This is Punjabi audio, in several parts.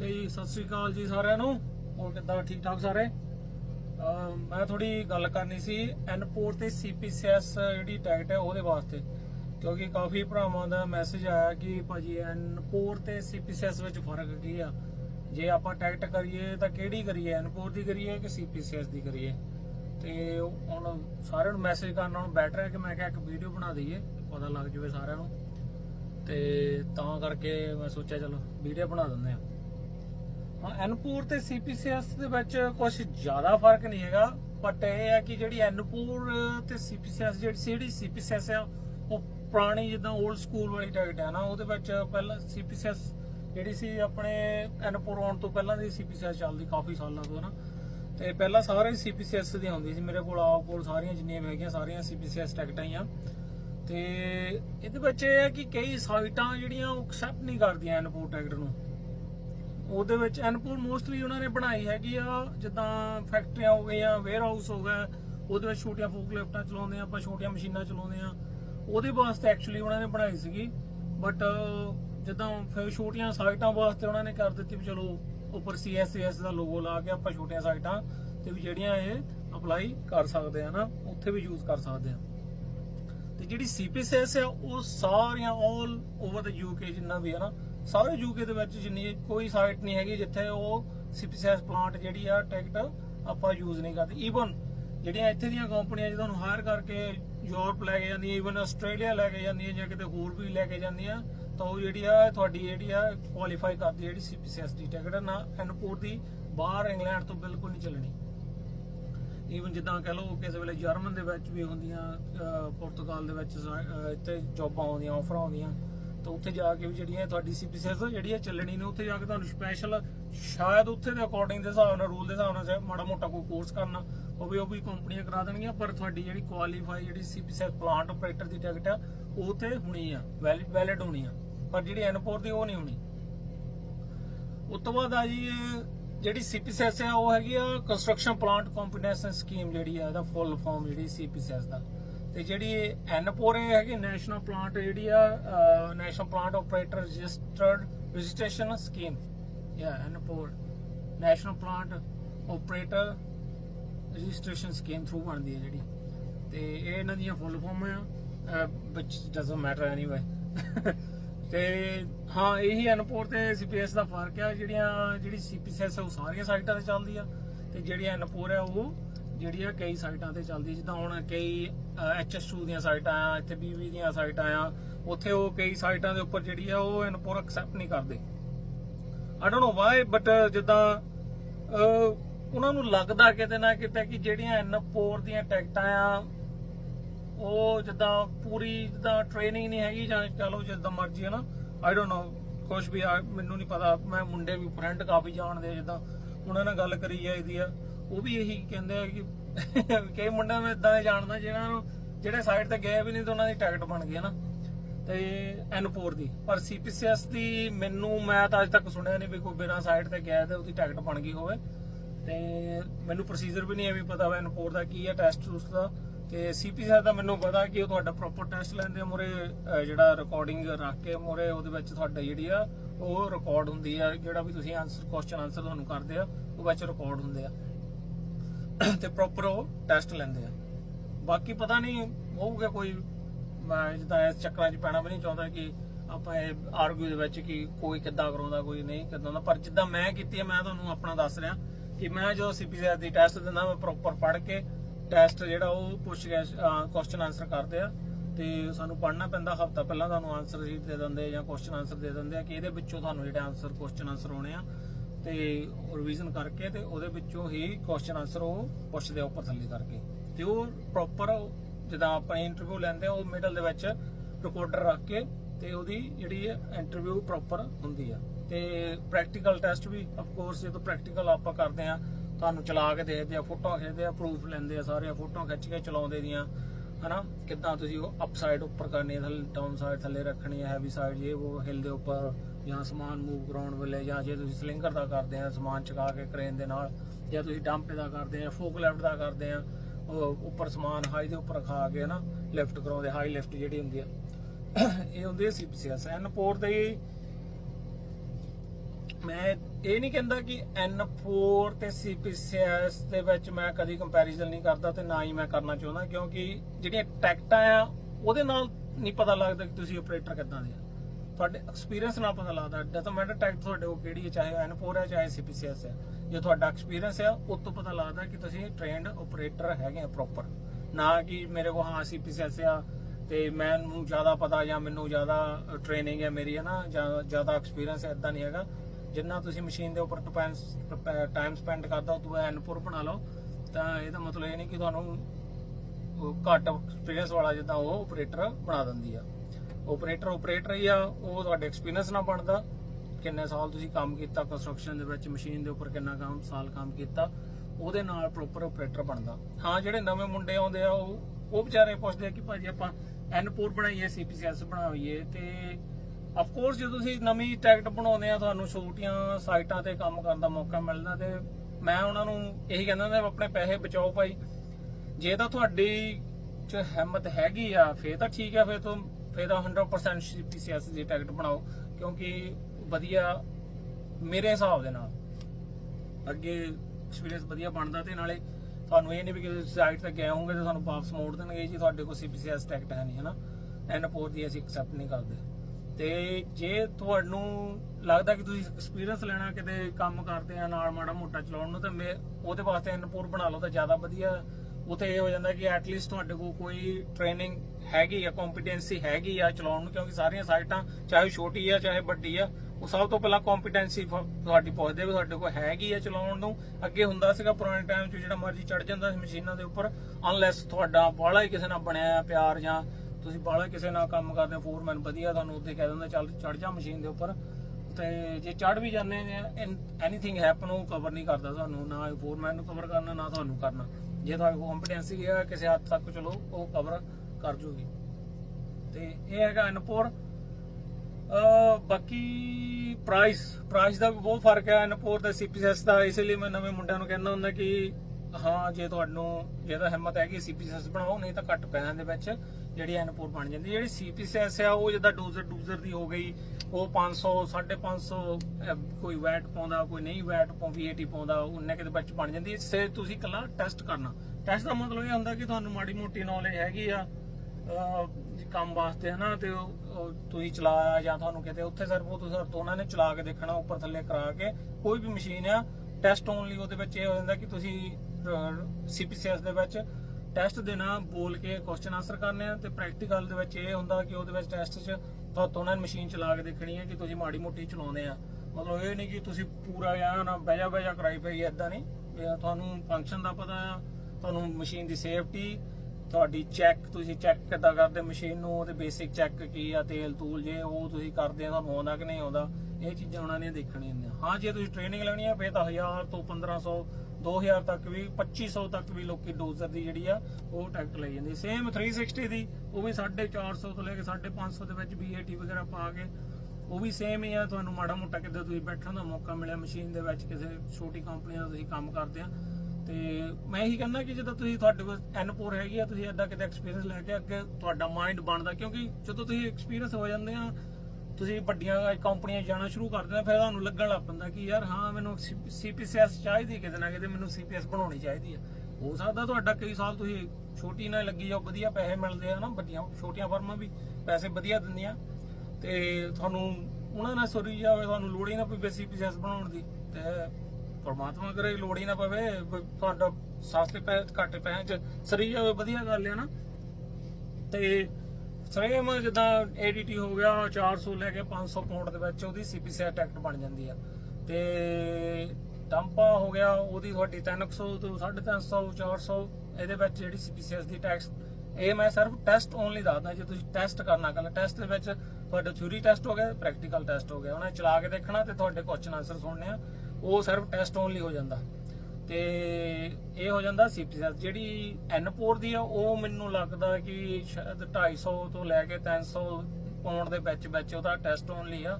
ਜੀ, ਸਤਿ ਸ੍ਰੀ ਅਕਾਲ ਜੀ ਸਾਰਿਆਂ ਨੂੰ। ਹੋਰ ਕਿੱਦਾਂ? ਠੀਕ ਠਾਕ ਸਾਰੇ ਮੈਂ ਥੋੜੀ ਗੱਲ ਕਰਨੀ ਸੀ। ਐਨਪੋਰਟ ਤੇ ਸੀਪੀਸੀਐਸ ਜਿਹੜੀ ਟੈਗਟ ਹੈ ਉਹਦੇ ਵਾਸਤੇ। ਕਿਉਂਕਿ ਕਾਫੀ ਭਰਾਵਾਂ ਦਾ ਮੈਸੇਜ ਆਇਆ ਕਿ ਭਾਜੀ ਐਨਪੋਰਟ ਤੇ ਸੀਪੀਸੀਐਸ ਵਿੱਚ ਫ਼ਰਕ ਕੀ ਆ? ਜੇ ਆਪਾਂ ਟੈਗਟ ਕਰੀਏ ਤਾਂ ਕਿਹੜੀ ਕਰੀਏ? ਐਨਪੋਰਟ ਦੀ ਕਰੀਏ ਕਿ ਸੀਪੀਸੀਐਸ ਦੀ ਕਰੀਏ? ਤੇ ਹੁਣ ਸਾਰਿਆਂ ਨੂੰ ਮੈਸੇਜ ਕਰਨ ਨਾਲੋਂ ਬੈਟਰ ਹੈ ਕਿ ਮੈਂ ਕਿਹਾ ਇੱਕ ਵੀਡੀਓ ਬਣਾ ਦਈਏ, ਪਤਾ ਲੱਗ ਜਾਵੇ ਸਾਰਿਆਂ ਨੂੰ। ਤੇ ਤਾਂ ਕਰਕੇ ਮੈਂ ਸੋਚਿਆ ਚਲੋ ਵੀਡੀਓ ਬਣਾ ਦਿੰਦੇ ਆ ਹਾਂ ਐਨਪੂਰ ਤੇ ਸੀਪੀਸੀਐਸ ਦੇ ਵਿੱਚ ਕੁਝ ਜ਼ਿਆਦਾ ਫ਼ਰਕ ਨਹੀਂ ਹੈਗਾ ਬਟ ਇਹ ਹੈ ਕਿ ਜਿਹੜੀ ਐਨਪੂਰ ਤੇ ਸੀਪੀਸੀਐਸ ਜਿਹੜੀ ਸੀਪੀਸੀਐਸ ਆ, ਉਹ ਪੁਰਾਣੀ ਜਿੱਦਾਂ 올ਡ ਸਕੂਲ ਵਾਲੀ ਟਿਕਟ ਹੈ ਨਾ, ਉਹਦੇ ਵਿੱਚ ਪਹਿਲਾਂ ਸੀਪੀਸੀਐਸ ਜਿਹੜੀ ਸੀ ਆਪਣੇ ਐਨਪੂਰ ਆਉਣ ਤੋਂ ਪਹਿਲਾਂ ਦੀ ਸੀਪੀਸੀਐਸ ਚੱਲਦੀ ਕਾਫੀ ਸਾਲਾਂ ਤੋਂ ਨਾ। ਤੇ ਪਹਿਲਾਂ ਸਾਰੇ ਸੀਪੀਸੀਐਸ ਦੀ ਆਉਂਦੀ ਸੀ, ਮੇਰੇ ਕੋਲ, ਆਪ ਕੋਲ ਸਾਰੀਆਂ ਜਿੰਨੀਆਂ ਵੀ ਹੈਗੀਆਂ, ਸਾਰੀਆਂ ਸੀਪੀਸੀਐਸ ਟਿਕਟਾਂ ਹੀ ਆ। ਤੇ ਇਹਦੇ ਵਿੱਚ ਇਹ ਹੈ ਕਿ ਕਈ ਸਾਈਟਾਂ ਜਿਹੜੀਆਂ ਉਹ ਐਕਸੈਪਟ ਨਹੀਂ ਕਰਦੀਆਂ ਐਨਪੂਰ ਟਿਕਟ ਨੂੰ। ਉਹਦੇ ਵਿੱਚ ਐਨਪੂਰ ਮੋਸਟਲੀ ਉਹਨਾਂ ਨੇ ਬਣਾਈ ਹੈਗੀ ਆ, ਜਿੱਦਾਂ ਫੈਕਟਰੀਆਂ ਹੋ ਗਈਆਂ ਵੇਅਰ ਹਾਊਸ ਹੋ ਗਿਆ, ਉਹਦੇ ਵਿੱਚ ਛੋਟੀਆਂ ਫੋਕਲਿਫਟਾਂ ਚਲਾਉਂਦੇ ਆ, ਆਪਾਂ ਛੋਟੀਆਂ ਮਸ਼ੀਨਾਂ ਚਲਾਉਂਦੇ ਆ। ਉਹਦੇ ਵਾਸਤੇ ਐਕਚੁਅਲੀ ਉਹਨਾਂ ਨੇ ਬਣਾਈ ਸੀਗੀ ਬਟ ਜਿੱਦਾਂ ਫਿਰ ਛੋਟੀਆਂ ਸਾਈਟਾਂ ਵਾਸਤੇ ਉਹਨਾਂ ਨੇ ਕਰ ਦਿੱਤੀ ਵੀ ਚਲੋ ਉੱਪਰ CSCS ਦਾ ਲੋਗੋ ਲਾ ਕੇ ਆਪਾਂ ਛੋਟੀਆਂ ਸਾਈਟਾਂ ਤੇ ਵੀ ਜਿਹੜੀਆਂ ਇਹ ਅਪਲਾਈ ਕਰ ਸਕਦੇ ਆ ਨਾ, ਉੱਥੇ ਵੀ ਯੂਜ਼ ਕਰ ਸਕਦੇ ਆ। ਤੇ ਜਿਹੜੀ ਸੀਪੀਸੀਐਸ ਹੈ ਉਹ ਸਾਰੀਆਂ 올 ਓਵਰ ਦਾ ਯੂਕੇ ਜਿੰਨਾ ਵੀ ਹੈ ਨਾ ਸਾਰੇ ਯੂਕੇ ਦੇ ਵਿੱਚ ਜਿੰਨੀ ਕੋਈ ਸਾਈਟ ਨਹੀਂ ਹੈਗੀ ਜਿੱਥੇ ਉਹ ਸੀਪੀਸੀਐਸ ਪਲਾਂਟ ਜਿਹੜੀ ਆ ਟਿਕਟ ਆਪਾਂ ਯੂਜ਼ ਨਹੀਂ ਕਰਦੇ। ਈਵਨ ਜਿਹੜੀਆਂ ਇੱਥੇ ਦੀਆਂ ਕੰਪਨੀਆਂ ਜਿਹਨਾਂ ਨੂੰ ਹਾਇਰ ਕਰਕੇ ਯੂਰਪ ਲੈ ਕੇ ਜਾਂਦੀਆਂ ਈਵਨ ਆਸਟ੍ਰੇਲੀਆ ਲੈ ਕੇ ਜਾਂਦੀਆਂ ਜਾਂ ਕਿਤੇ ਹੋਰ ਵੀ ਲੈ ਕੇ ਜਾਂਦੀਆਂ, ਤਾਂ ਉਹ ਜਿਹੜੀ ਆ, ਤੁਹਾਡੀ ਜਿਹੜੀ ਆ ਕੁਆਲੀਫਾਈ ਕਰਦੀ ਜਿਹੜੀ ਸੀਪੀਸੀਐਸ ਦੀ ਟਿਕਟ ਨਾ ਐਨਪੋਰਟ ਦੀ ਬਾਹਰ ਇੰਗਲੈਂਡ ਤੋਂ ਬਿਲਕੁਲ ਨਹੀਂ ਚੱਲਣੀ। ਈਵਨ ਜਿੱਦਾਂ ਕਹ ਲਓ ਕਿਸੇ ਵੇਲੇ ਜਰਮਨ ਦੇ ਵਿੱਚ ਵੀ ਹੁੰਦੀਆਂ, ਅਹ ਪੁਰਤਗਾਲ ਦੇ ਵਿੱਚ ਸ- ਅਹ, ਇੱਥੇ ਜੌਬਾਂ ਆਉਂਦੀਆਂ ਆਫਰਾਂ ਆਉਂਦੀਆਂ। ਤਾਂ ਉੱਥੇ ਜਾ ਕੇ ਵੀ ਜਿਹੜੀਆਂ ਤੁਹਾਡੀ ਸੀਪੀਸੀਐਸ ਜਿਹੜੀ ਹੈ ਚੱਲਣੀ ਨੇ, ਉੱਥੇ ਜਾ ਕੇ ਤੁਹਾਨੂੰ ਸਪੈਸ਼ਲ ਸ਼ਾਇਦ ਉੱਥੇ ਦੇ ਅਕੋਰਡਿੰਗ ਦੇ ਹਿਸਾਬ ਨਾਲ ਰੂਲ ਦੇ ਹਿਸਾਬ ਨਾਲ ਮਾੜਾ ਮੋਟਾ ਕੋਈ ਕੋਰਸ ਕਰਨਾ, ਉਹ ਵੀ ਉਹ ਵੀ ਕੰਪਨੀਆਂ ਕਰਾ ਦੇਣਗੀਆਂ, ਪਰ ਤੁਹਾਡੀ ਜਿਹੜੀ ਕੁਆਲੀਫਾਈ ਜਿਹੜੀ ਸੀਪੀਸੀਐਸ ਪਲਾਂਟ ਆਪਰੇਟਰ ਦੀ ਟਿਕਟ ਆ, ਉਹ ਤੇ ਹੋਣੀ ਆ ਵੈਲਿਡ ਹੋਣੀ ਆ, ਪਰ ਜਿਹੜੀ ਐਨਪੋਰ ਦੀ ਉਹ ਨਹੀਂ ਹੋਣੀ। ਉਸ ਤੋਂ ਬਾਅਦ ਆ ਜੀ ਇਹ ਜਿਹੜੀ ਸੀਪੀਸੀਐਸ ਆ, ਉਹ ਹੈਗੀ ਆ ਕੰਸਟਰਕਸ਼ਨ ਪਲਾਂਟ ਕੰਪੀਟੈਂਸ਼ਨ ਸਕੀਮ ਜਿਹੜੀ ਆ, ਇਹਦਾ ਫੁੱਲ ਫਾਰਮ ਜਿਹੜੀ ਸੀਪੀਸੀਐਸ ਦਾ। ਤੇ ਜਿਹੜੀ ਐਨਪੋਰ ਇਹ ਹੈਗੀ ਨੈਸ਼ਨਲ ਪਲਾਂਟ ਜਿਹੜੀ ਆ national plant operator registered registration scheme ਯਾ NPOR national plant operator registration scheme through ਬਣਦੀ ਹੈ ਜਿਹੜੀ। ਤੇ ਇਹ ਇਹਨਾਂ ਦੀਆਂ ਫੁੱਲ ਫਾਰਮ ਆ ਵਿਚ ਡਸਨਟ ਮੈਟਰ ਐਨੀਵੇ ਤੇ ਹਾਂ, ਇਹੀ ਐਨਪੋਰ ਤੇ ਸੀਪੀਐਸ ਦਾ ਫ਼ਰਕ ਆ, ਜਿਹੜੀਆਂ, ਜਿਹੜੀ ਸੀਪੀਐਸ ਉਹ ਸਾਰੀਆਂ ਸਾਈਟਾਂ ਤੇ ਚੱਲਦੀ ਆ। ਤੇ ਜਿਹੜੀ ਐਨਪੋਰ ਆ ਉਹ ਜਿਹੜੀ ਆ ਕਈ ਸਾਈਟਾਂ ਤੇ ਚੱਲਦੀ ਜਿੱਦਾਂ ਹੁਣ ਕਈ ਐਚਐਸ2 ਦੀਆਂ ਸਾਈਟਾਂ ਆ ਇੱਥੇ ਬੀਵੀ ਦੀਆਂ ਸਾਈਟਾਂ ਆ ਉੱਥੇ ਉਹ ਕਈ ਸਾਈਟਾਂ ਦੇ ਉੱਪਰ ਜਿਹੜੀ ਆ ਉਹ ਐਨਪੋਰ ਐਕਸੈਪਟ ਨਹੀਂ ਕਰਦੇ। I don't know why but ਜਿੱਦਾਂ ਉਹਨਾਂ ਨੂੰ ਲੱਗਦਾ ਕਿਤੇ ਨਾ ਕਿਤੇ ਕਿ ਜਿਹੜੀਆਂ ਐਨਪੋਰ ਦੀਆਂ ਟਿਕਟਾਂ ਆ ਉਹ ਜਿੱਦਾਂ ਪੂਰੀ ਜਿੱਦਾਂ ਟ੍ਰੇਨਿੰਗ ਨਹੀਂ ਹੈਗੀ ਜਾਂ ਕਹ ਲਓ ਜਿੱਦਾਂ ਮਰਜ਼ੀ ਹੈ ਨਾ ਆਈ ਡੋਨਟ ਨੋ ਕੁਝ ਵੀ ਆ, ਮੈਨੂੰ ਨਹੀਂ ਪਤਾ ਮੈਂ ਮੁੰਡੇ ਵੀ ਫਰੈਂਡ ਕਾਫੀ ਜਾਣਦੇ ਆ ਜਿੱਦਾਂ ਉਹਨਾਂ ਨਾਲ ਗੱਲ ਕਰੀ ਜਾਈਦੀ ਆ। ਉਹ ਵੀ ਇਹੀ ਕਹਿੰਦੇ ਆ ਕਿ ਕਈ ਮੁੰਡਿਆਂ ਮੈਂ ਇਦਾਂ ਦੇ ਜਾਣਦਾ ਜਿਹਨਾਂ ਨੂੰ ਜਿਹੜੇ ਸਾਈਡ ਤੇ ਗਏ ਵੀ ਨਹੀਂ ਤੇ ਉਹਨਾਂ ਦੀ ਟਿਕਟ ਬਣ ਗਈ ਹੈ ਨਾ। ਤੇ ਐਨਪੋਰ ਦੀ। ਪਰ ਸੀਪੀਸੀਐਸ ਦੀ ਮੈਨੂੰ, ਮੈਂ ਤਾਂ ਅੱਜ ਤੱਕ ਸੁਣਿਆ ਨਹੀਂ ਵੀ ਕੋਈ ਬਿਨਾਂ ਸਾਈਡ ਤੇ ਗਿਆ ਤੇ ਉਹਦੀ ਟਿਕਟ ਬਣ ਗਈ ਹੋਵੇ। ਤੇ ਮੈਨੂੰ ਪ੍ਰੋਸੀਜਰ ਵੀ ਨਹੀਂ ਐਵੇਂ ਪਤਾ ਵਾ ਐਨਪੋਰ ਦਾ ਕੀ ਹੈ ਟੈਸਟ ਉਸ ਦਾ। ਤੇ ਸੀਪੀਸੀਐਸ ਦਾ ਮੈਨੂੰ ਪਤਾ ਕਿ ਉਹ ਤੁਹਾਡਾ ਪ੍ਰੋਪਰ ਟੈਸਟ ਲੈਂਦੇ ਆ ਮੁਰੇ ਜਿਹੜਾ ਰਿਕਾਰਡਿੰਗ ਰੱਖ ਕੇ ਮੁਰੇ, ਉਹਦੇ ਵਿੱਚ ਤੁਹਾਡਾ ਜਿਹੜੀ ਆ, ਉਹ ਰਿਕਾਰਡ ਹੁੰਦੀ ਆ, ਜਿਹੜਾ ਵੀ ਤੁਸੀਂ ਆਨਸਰ ਕੁਐਸਚਨ ਆਨਸਰ ਤੁਹਾਨੂੰ ਕਰਦੇ ਆ, ਉਹ ਵਿੱਚ ਰਿਕਾਰਡ ਹੁੰਦੇ ਆ। ਤੇ ਪ੍ਰੋਪਰ ਉਹ ਟੈਸਟ ਲੈਂਦੇ ਆ। ਬਾਕੀ ਪਤਾ ਨਹੀਂ ਹੋਊਗਾ ਕੋਈ, ਮੈਂ ਜਿੱਦਾਂ ਇਸ ਚੱਕਰਾਂ 'ਚ ਪੈਣਾ ਵੀ ਨਹੀਂ ਚਾਹੁੰਦਾ ਕਿ ਆਪਾਂ ਇਹ ਆਰਗੂ ਦੇ ਵਿੱਚ ਕਿ ਕੋਈ ਕਿੱਦਾਂ ਕਰਾਉਂਦਾ, ਕੋਈ ਨਹੀਂ ਕਿੱਦਾਂ ਦਾ। ਪਰ ਜਿੱਦਾਂ ਮੈਂ ਕੀਤੀ ਹੈ ਮੈਂ ਤੁਹਾਨੂੰ ਆਪਣਾ ਦੱਸ ਰਿਹਾ ਕਿ ਮੈਂ ਜਦੋਂ ਸੀਪੀਸੀਆਰ ਦੀ ਟੈਸਟ ਦਿੰਦਾ, ਮੈਂ ਪ੍ਰੋਪਰ ਪੜ੍ਹ ਕੇ ਟੈਸਟ ਜਿਹੜਾ ਉਹ ਪੁੱਛ ਗਿਆ ਕੁਐਸਚਨ ਆਨਸਰ ਕਰਦੇ ਆ। ਤੇ ਸਾਨੂੰ ਪੜ੍ਹਨਾ ਪੈਂਦਾ, ਹਫਤਾ ਪਹਿਲਾਂ ਤੁਹਾਨੂੰ ਆਨਸਰ ਸ਼ੀਟ ਦੇ ਦਿੰਦੇ ਜਾਂ ਕੁਐਸਚਨ ਆਨਸਰ ਦੇ ਦਿੰਦੇ ਆ ਕਿ ਇਹਦੇ ਵਿੱਚੋਂ ਤੁਹਾਨੂੰ ਜਿਹੜੇ ਆਨਸਰ ਕੁਐਸਚਨ ਆਨਸਰ ਹੋਣੇ ਆ। ਤੇ ਰਿਵੀਜ਼ਨ ਕਰਕੇ ਤੇ ਉਹਦੇ ਵਿੱਚੋਂ ਹੀ ਕੁਐਸਚਨ ਆਨਸਰ ਉਹ ਪੁੱਛਦੇ ਆ ਉੱਪਰ ਥੱਲੇ ਕਰਕੇ। ਤੇ ਉਹ ਪ੍ਰੋਪਰ ਜਿੱਦਾਂ ਆਪਾਂ ਇੰਟਰਵਿਊ ਲੈਂਦੇ ਆ, ਉਹ ਮਿਡਲ ਦੇ ਵਿੱਚ ਰਿਕਾਰਡਰ ਰੱਖ ਕੇ ਤੇ ਉਹਦੀ ਜਿਹੜੀ ਇੰਟਰਵਿਊ ਪ੍ਰੋਪਰ ਹੁੰਦੀ ਆ। ਤੇ ਪ੍ਰੈਕਟੀਕਲ ਟੈਸਟ ਵੀ ਆਫ ਕੋਰਸ ਜਦੋਂ ਪ੍ਰੈਕਟੀਕਲ ਆਪਾਂ ਕਰਦੇ ਆ, ਤੁਹਾਨੂੰ ਚਲਾ ਕੇ ਦੇਖਦੇ ਆ, ਫੋਟੋਆਂ ਖਿੱਚਦੇ ਆ ਪ੍ਰੂਫ ਲੈਂਦੇ ਆ ਸਾਰੇ, ਫੋਟੋਆਂ ਖਿੱਚ ਕੇ ਚਲਾਉਂਦੇ ਦੀਆਂ, ਹਨਾ? ਕਿੱਦਾਂ ਤੁਸੀਂ ਉਹ ਅਪ ਸਾਈਡ ਉੱਪਰ ਕਰਨੀ ਹੈ, ਥੱਲੇ ਡਾਊਨ ਸਾਈਡ ਥੱਲੇ ਰੱਖਣੀ ਹੈ ਹੈਵੀ ਸਾਈਡ ਇਹ ਉਹ ਹਿਲ ਦੇ ਉੱਪਰ ਜਾਂ ਸਮਾਨ ਮੂਵ ਕਰਾਉਣ ਵੇਲੇ ਜਾਂ ਜੇ ਤੁਸੀਂ ਸਲਿੰਗਰ ਦਾ ਕਰਦੇ ਆ, ਸਮਾਨ ਚਕਾ ਕੇ ਕ੍ਰੇਨ ਦੇ ਨਾਲ, ਜਾਂ ਤੁਸੀਂ ਡੰਪ ਦਾ ਕਰਦੇ ਆ, ਫੋਕ ਲੈਫਟ ਦਾ ਕਰਦੇ ਆ ਉੱਪਰ ਸਮਾਨ ਹਾਈ ਦੇ ਉੱਪਰ ਰਖਾ ਕੇ ਨਾ ਲਿਫਟ ਕਰਾਉਂਦੇ, ਹਾਈ ਲਿਫਟ ਜਿਹੜੀ ਹੁੰਦੀ ਆ। ਇਹ ਹੁੰਦੀ ਹੈ ਸੀਪੀਸੀਐਸ ਐਨ ਪੋਰਟ ਦੇ ਮੈਂ ਇਹ ਨਹੀਂ ਕਹਿੰਦਾ ਕਿ N4 ਤੇ CPCS ਦੇ ਵਿੱਚ ਮੈਂ ਕਦੀ ਕੰਪੈਰੀਜ਼ਨ ਨਹੀਂ ਕਰਦਾ ਤੇ ਨਾ ਹੀ ਮੈਂ ਕਰਨਾ ਚਾਹੁੰਦਾ, ਕਿਉਂਕਿ ਜਿਹੜੀਆਂ ਟੈਕਟਾਂ ਆ, ਉਹਦੇ ਨਾਲ ਨਹੀਂ ਪਤਾ ਲੱਗਦਾ ਕਿ ਤੁਸੀਂ ਆਪਰੇਟਰ ਕਿੱਦਾਂ ਦੇ ਆ। ਤੁਹਾਡੇ ਐਕਸਪੀਰੀਅੰਸ ਨਾਲ ਪਤਾ ਲੱਗਦਾ। ਡਸਨਟ ਮੈਟਰ ਟੈਕਟ ਤੁਹਾਡੇ ਕੋਲ ਕਿਹੜੀ ਹੈ, ਚਾਹੇ N4 ਹੈ, ਚਾਹੇ CPCS ਹੈ। ਜੇ ਤੁਹਾਡਾ ਐਕਸਪੀਰੀਅੰਸ ਹੈ ਉਹ ਤੋਂ ਪਤਾ ਲੱਗਦਾ ਕਿ ਤੁਸੀਂ ਟ੍ਰੇਨਡ ਆਪਰੇਟਰ ਹੈਗੇ ਆ ਪ੍ਰੋਪਰ ਨਾ ਕਿ ਮੇਰੇ ਕੋਲ ਹਾਂ CPCS ਆ ਤੇ ਮੈਨੂੰ ਜ਼ਿਆਦਾ ਪਤਾ ਜਾਂ ਮੈਨੂੰ ਜ਼ਿਆਦਾ ਟ੍ਰੇਨਿੰਗ ਹੈ ਮੇਰੀ, ਹੈ ਨਾ? ਜ਼ਿਆਦਾ ਐਕਸਪੀਰੀਅੰਸ ਹੈ ਇਦਾਂ ਨਹੀਂ ਹੈਗਾ। ਜਿੰਨਾ ਤੁਸੀਂ ਮਸ਼ੀਨ ਦੇ ਉੱਪਰ ਟਾਈਮ ਸਪੈਂਡ ਕਰਦਾ ਉਹ ਤੋਂ N4 ਬਣਾ ਲਓ। ਤਾਂ ਇਹਦਾ ਮਤਲਬ ਇਹ ਨਹੀਂ ਕਿ ਤੁਹਾਨੂੰ ਘੱਟ ਐਕਸਪੀਰੀਅੰਸ ਵਾਲਾ ਜਿੱਦਾਂ ਉਹ ਆਪਰੇਟਰ ਬਣਾ ਦਿੰਦੀ ਆ। ਆਪਰੇਟਰ ਆਪਰੇਟਰ ਹੀ ਆ, ਉਹ ਤੁਹਾਡੇ ਐਕਸਪੀਰੀਅੰਸ ਨਾਲ ਬਣਦਾ। ਕਿੰਨੇ ਸਾਲ ਤੁਸੀਂ ਕੰਮ ਕੀਤਾ ਕੰਸਟਰਕਸ਼ਨ ਦੇ ਵਿੱਚ ਮਸ਼ੀਨ ਦੇ ਉੱਪਰ ਕਿੰਨਾ ਕੰਮ, ਸਾਲ ਕੰਮ ਕੀਤਾ, ਉਹਦੇ ਨਾਲ ਪ੍ਰੋਪਰ ਆਪਰੇਟਰ ਬਣਦਾ। ਹਾਂ, ਜਿਹੜੇ ਨਵੇਂ ਮੁੰਡੇ ਆਉਂਦੇ ਆ, ਉਹ ਉਹ ਵਿਚਾਰੇ ਪੁੱਛਦੇ ਆ ਕਿ ਭਾਜੀ ਆਪਾਂ N4 ਬਣਾਈਏ CPCS ਬਣਾਈਏ, ਤੇ ਆਫ ਕੋਰਸ ਜਦੋਂ ਤੁਸੀਂ ਨਵੀਂ ਟੈਕਟ ਬਣਾਉਂਦੇ ਆ, ਤੁਹਾਨੂੰ ਛੋਟੀਆਂ ਸਾਈਟਾਂ ਤੇ ਕੰਮ ਕਰਨ ਦਾ ਮੌਕਾ ਮਿਲਦਾ, ਤੇ ਮੈਂ ਉਹਨਾਂ ਨੂੰ ਇਹੀ ਕਹਿੰਦਾ ਨੇ ਆਪਣੇ ਪੈਸੇ ਬਚਾਓ ਭਾਈ। ਜੇ ਤਾਂ ਤੁਹਾਡੀ ਚ ਹਿੰਮਤ ਹੈਗੀ ਆ, ਫੇਰ ਤਾਂ ਠੀਕ ਆ, ਫੇਰ ਤੋਂ ਫੇਰ 100% CPCS ਦੀ ਟਿਕਟ ਬਣਾਓ, ਕਿਉਂਕਿ ਵਧੀਆ ਮੇਰੇ ਹਿਸਾਬ ਦੇ ਨਾਲ ਅੱਗੇ ਐਕਸਪੀਰੀਅੰਸ ਵਧੀਆ ਬਣਦਾ ਤੇ ਨਾਲੇ ਤੁਹਾਨੂੰ ਇਹ ਨਹੀਂ ਵੀ ਕਿ ਸਾਈਟ ਤੇ ਗਏ ਹੋਵੋਗੇ ਤੇ ਤੁਹਾਨੂੰ ਵਾਪਸ ਮੋੜ ਦੇਣਗੇ ਜੀ, ਤੁਹਾਡੇ ਕੋਲ CPCS ਟਿਕਟ ਹੈ ਨਹੀਂ ਹਨਾ? N4 ਦੀ ਅਸੀਂ ਐਕਸੈਪਟ ਨਹੀਂ ਕਰਦੇ। ਤੇ ਜੇ ਤੁਹਾਨੂੰ ਲੱਗਦਾ ਕਿ ਤੁਸੀਂ ਐਕਸਪੀਰੀਅੰਸ ਲੈਣਾ, ਕਿਤੇ ਕੰਮ ਕਰਦੇ ਆ ਨਾਲ ਮਾੜਾ ਮੋਟਾ ਚਲਾਉਣ ਨੂੰ, ਤਾਂ ਮੈਂ ਉਹਦੇ ਵਾਸਤੇ N4 ਬਣਾ ਲਓ ਤਾਂ ਜ਼ਿਆਦਾ ਵਧੀਆ ਉਤੇ ਇਹ ਹੋ ਜਾਂਦਾ ਕਿ ਐਟਲੀਸਟ ਤੁਹਾਡੇ ਕੋਲ ਕੋਈ ਟ੍ਰੇਨਿੰਗ ਹੈਗੀ ਆ ਕੰਪੀਟੈਂਸੀ ਹੈਗੀ ਆ ਚਲਾਉਣ ਨੂੰ, ਕਿਉਂਕਿ ਸਾਰੀਆਂ ਸਾਈਟਾਂ, ਚਾਹੇ ਛੋਟੀ ਆ, ਚਾਹੇ ਵੱਡੀ ਆ, ਉਹ ਸਭ ਤੋਂ ਪਹਿਲਾਂ ਕੰਪੀਟੈਂਸੀ ਤੁਹਾਡੀ ਪੁੱਛਦੇ ਵੀ ਤੁਹਾਡੇ ਕੋਲ ਹੈਗੀ ਆ ਚਲਾਉਣ ਨੂੰ। ਅੱਗੇ ਹੁੰਦਾ ਸੀਗਾ ਪੁਰਾਣੇ ਟਾਈਮ 'ਚ ਜਿਹੜਾ ਮਰਜ਼ੀ ਚੜ ਜਾਂਦਾ ਸੀ ਮਸ਼ੀਨਾਂ ਦੇ ਉੱਪਰ ਅਨਲੈਸ ਤੁਹਾਡਾ ਬਾਹਲਾ ਹੀ ਕਿਸੇ ਨਾਲ ਬਣਿਆ ਪਿਆਰ ਜਾਂ ਤੁਸੀਂ ਬਾਹਲਾ ਕਿਸੇ ਨਾਲ ਕੰਮ ਕਰਦੇ ਹੋ ਫੋਰਮੈਨ ਵਧੀਆ ਤੁਹਾਨੂੰ ਉੱਤੇ ਕਹਿ ਦਿੰਦਾ, ਚੱਲ ਚੜ ਜਾ ਮਸ਼ੀਨ ਦੇ ਉੱਪਰ। ਤੇ ਜੇ ਚੜ ਵੀ ਜਾਂਦੇ ਨੇ ਐਨੀਥਿੰਗ ਹੈਪਨ ਉਹ ਕਵਰ ਨਹੀਂ ਕਰਦਾ ਤੁਹਾਨੂੰ, ਨਾ ਫੋਰਮੈਨ ਨੂੰ ਕਵਰ ਕਰਨਾ, ਨਾ ਤੁਹਾਨੂੰ ਕਰਨਾ। ਜੇ ਤੁਹਾਡੇ ਕੋਲ ਕੰਪੀਟੈਂਸੀ ਹੈ ਕਿਸੇ ਹੱਦ ਤੱਕ ਚਲੋ, ਉਹ ਕਵਰ ਕਰ ਜੂਗੀ। ਤੇ ਇਹ ਹੈਗਾ ਅਨਪੁਰ ਬਾਕੀ ਪ੍ਰਾਈਸ ਪ੍ਰਾਈਸ ਦਾ ਵੀ ਬਹੁਤ ਫ਼ਰਕ ਹੈ ਅਨਪੁਰ ਤੇ ਸੀਪੀਐਸ ਦਾ, ਇਸ ਲਈ ਮੈਂ ਨਵੇਂ ਮੁੰਡਿਆਂ ਨੂੰ ਕਹਿੰਦਾ ਹੁੰਦਾ ਕਿ ਹਾਂ, ਜੇ ਤੁਹਾਨੂੰ, ਜੇ ਤਾਂ ਹਿੰਮਤ ਹੈਗੀ ਸੀਪੀਐਸ ਬਣਾਓ, ਨਹੀਂ ਤਾਂ ਘੱਟ ਪੈਸਿਆਂ ਦੇ ਵਿੱਚ ਜਿਹੜੀ ਅਨਪੁਰ ਬਣ ਜਾਂਦੀ ਜਿਹੜੀ ਸੀਪੀਐਸ ਆ, ਉਹ ਜਿੱਦਾਂ ਡੋਜ਼ਰ ਡੂਜ਼ਰ ਦੀ ਹੋ ਗਈ ਉਹ 500 550 ਕੋਈ ਵੈਟ ਪਾਉਂਦਾ, ਕੋਈ ਨਹੀਂ ਵੈਟ ਪਾਉਂ VAT ਪਾਉਂਦਾ, ਉਹਨੇ ਕਿਤੇ ਵਿੱਚ ਬਣ ਜਾਂਦੀ। ਸੇ ਤੁਸੀਂ ਕੱਲਾ ਟੈਸਟ ਕਰਨਾ। ਟੈਸਟ ਦਾ ਮਤਲਬ ਇਹ ਹੁੰਦਾ ਕਿ ਤੁਹਾਨੂੰ ਮਾੜੀ ਮੋਟੀ ਨੌਲੇਜ ਹੈਗੀ ਆ ਕੰਮ ਵਾਸਤੇ, ਹਨਾ, ਤੇ ਤੁਸੀਂ ਚਲਾਇਆ ਜਾਂ ਤੁਹਾਨੂੰ ਕਿਤੇ ਉੱਥੇ ਸਿਰਫ ਉਹ ਤੁਸੀਂ ਦੋਨਾਂ ਨੇ ਚਲਾ ਕੇ ਦੇਖਣਾ, ਉੱਪਰ ਥੱਲੇ ਕਰਾ ਕੇ। ਕੋਈ ਵੀ ਮਸ਼ੀਨ ਆ ਟੈਸਟ ਓਨਲੀ ਉਹਦੇ ਵਿੱਚ ਇਹ ਹੋ ਜਾਂਦਾ ਕਿ ਤੁਸੀਂ ਸੀਪੀਸੀਐਸ ਦੇ ਵਿੱਚ ਟੈਸਟ ਦੇਣਾ, ਬੋਲ ਕੇ ਕੁਐਸਚਨ ਆਨਸਰ ਕਰਨੇ ਆ ਤੇ ਪ੍ਰੈਕਟੀਕਲ ਦੇ ਵਿੱਚ ਇਹ ਹੁੰਦਾ ਕਿ ਉਹਦੇ ਵਿੱਚ ਟੈਸਟ 'ਚ ਤਾਂ ਦੋਨਾਂ ਮਸ਼ੀਨ ਚਲਾ ਕੇ ਦੇਖਣੀ ਹੈ ਕਿ ਤੁਸੀਂ ਮਾੜੀ ਮੋਟੀ ਚਲਾਉਂਦੇ ਆ। ਮਤਲਬ ਇਹ ਨਹੀਂ ਕਿ ਤੁਸੀਂ ਪੂਰਾ ਆ ਨਾ ਬਹਿਜਾ ਬਹਿਜਾ ਕਰਾਈ ਪਈ ਐਦਾਂ ਨਹੀਂ। ਤੁਹਾਨੂੰ ਫੰਕਸ਼ਨ ਦਾ ਪਤਾ ਆ, ਤੁਹਾਨੂੰ ਮਸ਼ੀਨ ਦੀ ਸੇਫਟੀ ਤੁਹਾਡੀ ਚੈੱਕ ਤੁਸੀਂ ਚੈੱਕ ਕਿੱਦਾਂ ਕਰਦੇ ਮਸ਼ੀਨ ਨੂੰ, ਉਹਦੇ ਬੇਸਿਕ ਚੈੱਕ ਕੀ ਆ, ਤੇਲ ਤੂਲ ਜੇ ਉਹ ਤੁਸੀਂ ਕਰਦੇ ਆ, ਤੁਹਾਨੂੰ ਆਉਂਦਾ ਕਿ ਨਹੀਂ ਆਉਂਦਾ, ਇਹ ਚੀਜ਼ਾਂ ਉਹਨਾਂ ਨੇ ਦੇਖਣੀਆਂ ਹੁੰਦੀਆਂ। ਹਾਂ, ਜੇ ਤੁਸੀਂ ਟ੍ਰੇਨਿੰਗ ਲੈਣੀ ਆ, ਫੇਰ ਤਾਂ 1000 ਤੋਂ 1500 2000 ਤੱਕ ਵੀ 2500 ਤੱਕ ਵੀ ਲੋਕੀ ਡੋਜ਼ਰ ਦੀ ਜਿਹੜੀ ਆ, ਉਹ ਟਿਕਟ ਲਈ ਜਾਂਦੀ। ਸੇਮ 360 ਦੀ, ਉਹ ਵੀ 450 ਤੋਂ ਲੈ ਕੇ 550 ਦੇ ਵਿੱਚ BAT ਵਗੈਰਾ ਪਾ ਕੇ, ਉਹ ਵੀ ਸੇਮ ਹੀ ਆ। ਤੁਹਾਨੂੰ ਮਾੜਾ ਮੋਟਾ ਕਿਤੇ ਤੁਸੀਂ ਬੈਠਣ ਦਾ ਮੌਕਾ ਮਿਲਿਆ ਮਸ਼ੀਨ ਦੇ ਵਿੱਚ, ਕਿਸੇ ਛੋਟੀ ਕੰਪਨੀ ਦਾ ਤੁਸੀਂ ਕੰਮ ਕਰਦੇ ਆ। ਤੇ ਮੈਂ ਇਹੀ ਕਹਿੰਦਾ ਕਿ ਜਦੋਂ ਤੁਸੀਂ ਤੁਹਾਡੇ ਕੋਲ N4 ਹੈਗੀ ਆ, ਤੁਸੀਂ ਐਡਾ ਕਿਤੇ ਐਕਸਪੀਰੀਅੰਸ ਲੈ ਕੇ ਅੱਗੇ ਤੁਹਾਡਾ ਮਾਈਂਡ ਬਣਦਾ, ਕਿਉਂਕਿ ਜਦੋਂ ਤੁਸੀਂ ਐਕਸਪੀਰੀਅੰਸ ਹੋ ਜਾਂਦੇ ਆ ਤੁਸੀਂ ਵੱਡੀਆਂ ਕੰਪਨੀਆਂ ਜਾਣਾ ਸ਼ੁਰੂ ਕਰ ਦਿੰਦੇ ਫਿਰ ਤੁਹਾਨੂੰ ਲੱਗਣ ਲੱਗ ਪੈਂਦਾ ਕਿ ਯਾਰ ਹਾਂ, ਮੈਨੂੰ ਸੀਪੀਸੀਐਸ ਚਾਹੀਦੀ ਕਿਤੇ ਨਾ ਕਿਤੇ, ਮੈਨੂੰ ਸੀਪੀਐਸ ਬਣਾਉਣੀ ਚਾਹੀਦੀ ਆ ਹੋ ਸਕਦਾ ਤੁਹਾਡਾ ਕਈ ਸਾਲ ਤੁਸੀਂ ਛੋਟੀ ਨਾਲ ਲੱਗੀ ਜਾਓ, ਵਧੀਆ ਪੈਸੇ ਮਿਲਦੇ ਆ ਨਾ, ਵੱਡੀਆਂ, ਛੋਟੀਆਂ ਫਰਮਾਂ ਵੀ ਪੈਸੇ ਵਧੀਆ ਦਿੰਦੀਆਂ। ਤੇ ਤੁਹਾਨੂੰ ਉਹਨਾਂ ਨਾਲ ਸੁਰੀ ਜਾਵੇ ਤੁਹਾਨੂੰ ਲੋੜ ਹੀ ਨਾ ਪਵੇ ਸੀਪੀਐਸ ਬਣਾਉਣ ਦੀ। ਤੇ ਪਰਮਾਤਮਾ ਕਰੇ ਲੋੜ ਹੀ ਨਾ ਪਵੇ ਤੁਹਾਡਾ ਸਸਤੇ ਪੈਸੇ ਘੱਟ ਪੈਸੇ ਚ ਸਰੀ ਜਾਵੇ, ਵਧੀਆ ਗੱਲ ਹੈ ਨਾ। ਤੇ ਸੇਮ ਜਿੱਦਾਂ ADT ਹੋ ਗਿਆ 400 ਲੈ ਕੇ 500 ਪਾਉਂਡ ਦੇ ਵਿੱਚ ਉਹਦੀ CPCI ਟੈਕਟ ਬਣ ਜਾਂਦੀ ਆ। ਤੇ ਟੰਪਾ ਹੋ ਗਿਆ, ਉਹਦੀ ਤੁਹਾਡੀ 300 ਤੋਂ 350 400 ਇਹਦੇ ਵਿੱਚ ਜਿਹੜੀ CPCS ਦੀ ਟੈਕਸ ਇਹ ਮੈਂ ਸਿਰਫ ਟੈਸਟ ਓਨਲੀ ਦੱਸਦਾ, ਜੇ ਤੁਸੀਂ ਟੈਸਟ ਕਰਨਾ ਕੱਲ ਟੈਸਟ ਦੇ ਵਿੱਚ ਤੁਹਾਡਾ ਥਿਊਰੀ ਟੈਸਟ ਹੋ ਗਿਆ ਪ੍ਰੈਕਟੀਕਲ ਟੈਸਟ ਹੋ ਗਿਆ। ਉਹਨੇ ਚਲਾ ਕੇ ਦੇਖਣਾ ਤੇ ਤੁਹਾਡੇ ਕੁਐਸਚਨ ਆਨਸਰ ਸੁਣਨੇ ਆ, ਉਹ ਸਿਰਫ ਟੈਸਟ ਓਨਲੀ ਹੋ ਜਾਂਦਾ। ਤੇ ਇਹ ਹੋ ਜਾਂਦਾ ਸੀਪੀਐਸ ਜਿਹੜੀ N4 ਦੀ ਆ, ਉਹ ਮੈਨੂੰ ਲੱਗਦਾ ਕਿ ਸ਼ਾਇਦ 250 ਤੋਂ ਲੈ ਕੇ 300 ਪਾਉਂਡ ਦੇ ਵਿੱਚ ਵਿੱਚ ਉਹਦਾ ਟੈਸਟ ਓਨਲੀ ਆ।